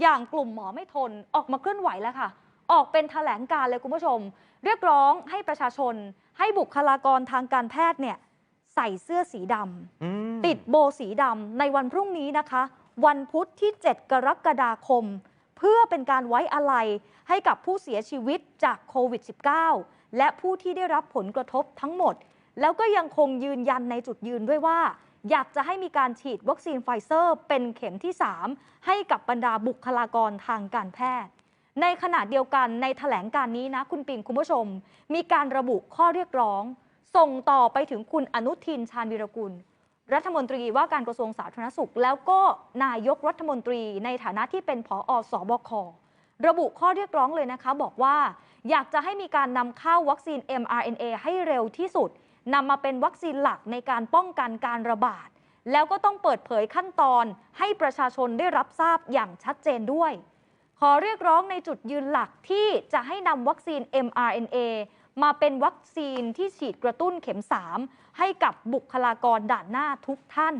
อย่างกลุ่มหมอไม่ทนออกมาเคลื่อนไหวแล้วค่ะ ออกเป็นแถลงการเลยคุณผู้ชม เรียกร้องให้ประชาชน ให้บุคลากรทางการแพทย์เนี่ยใส่เสื้อสีดำอืมติดโบสีดำในวันพรุ่งนี้นะคะ วันพุธที่ 7 กรกฎาคม เพื่อเป็นการไว้อาลัยให้กับผู้เสียชีวิตจากโควิด -19 และผู้ที่ได้รับผลกระทบทั้งหมด แล้วก็ยังคงยืนยันในจุดยืนด้วยว่า อยากจะให้มีการฉีดวัคซีนไฟเซอร์ เป็นเข็มที่ 3 ให้กับบรรดาบุคลากรทางการแพทย์ ในขณะเดียวกันในแถลงการนี้นะ คุณปิงคุณผู้ชม มีการระบุข้อเรียกร้อง ส่งต่อไปถึงคุณอนุทินชาญวีรกุล รัฐมนตรีว่าการกระทรวงสาธารณสุข แล้วก็นายกรัฐมนตรีในฐานะที่เป็นผอสบคระบุข้อเรียกร้องเลยนะคะ บอกว่า อยากจะให้มีการนำเข้าวัคซีน mRNA ให้เร็วที่สุด นำมาเป็นวัคซีนหลักในการป้องกันการระบาด แล้วก็ต้องเปิดเผยขั้นตอนให้ประชาชนได้รับทราบอย่างชัดเจนด้วย ขอเรียกร้องในจุดยืนหลักที่จะให้นำวัคซีน mRNA มาเป็นวัคซีนที่ฉีดกระตุ้นเข็ม 3 ให้กับบุคลากรด่านหน้าทุกท่าน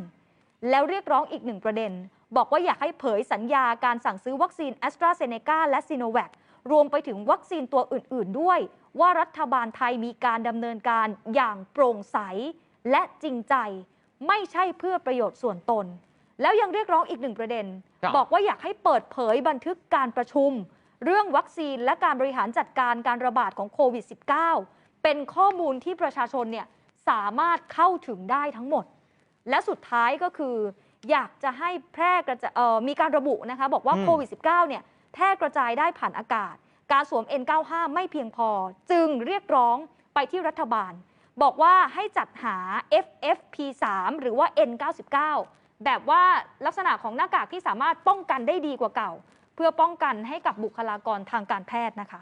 แล้วเรียกร้องอีกหนึ่งประเด็น บอกว่าอยากให้เผยสัญญาการสั่งซื้อวัคซีน a s t r a z เซ e c a และซีโนแว c รวมไปถึงวัคซีนตัวอื่น ๆ ด้วย ว่ารัฐบาลไทยมีการดำเนินการอย่างโปร่งใส และจริงใจ ไม่ใช่เพื่อประโยชน์ส่วนตน แล้วยังเรียกร้องอีกหนึ่งประเด็นครับบอกว่าอยากให้เปิดเผยบันทึกการประชุม เรื่องวัคซีนและการบริหารจัดการการระบาดของโควิด -19 เป็นข้อมูลที่ประชาชนเนี่ยสามารถเข้าถึงได้ทั้งหมด และสุดท้ายก็คืออยากจะให้แพร่กระจายเอ่อมีการระบุนะคะบอกว่าอืมโควิด -19 เนี่ยแพร่กระจายได้ผ่านอากาศ การสวม N95 ไม่เพียงพอ จึงเรียกร้องไปที่รัฐบาล บอกว่าให้จัดหา FFP3 หรือว่า N99 แบบว่าลักษณะของหน้ากากที่สามารถป้องกันได้ดีกว่าเก่า เพื่อป้องกันให้กับบุคลากรทางการแพทย์นะคะ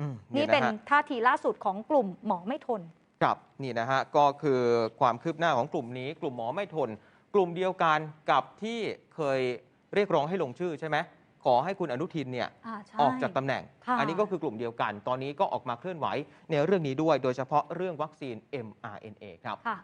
อืมนี่ะเป็นฮะท่าทีล่าสุดของกลุ่มหมอไม่ทนครับนี่นะฮะก็คือความคืบหน้าของกลุ่มนี้ กลุ่มหมอไม่ทน กลุ่มเดียวกันกับที่เคยเรียกร้องให้ลงชื่อใช่ไหม ขอให้คุณอนุทินเนี่ยอ่าใช่ ออกจากตำแหน่ง ค่ะ อันี้ก็คือกลุ่มเดียวกัน ตอนนี้ก็ออกมาเคลื่อนไหวในเรื่องนี้ด้วย โดยเฉพาะเรื่องวัคซีน mRNA ครับ ค่ะ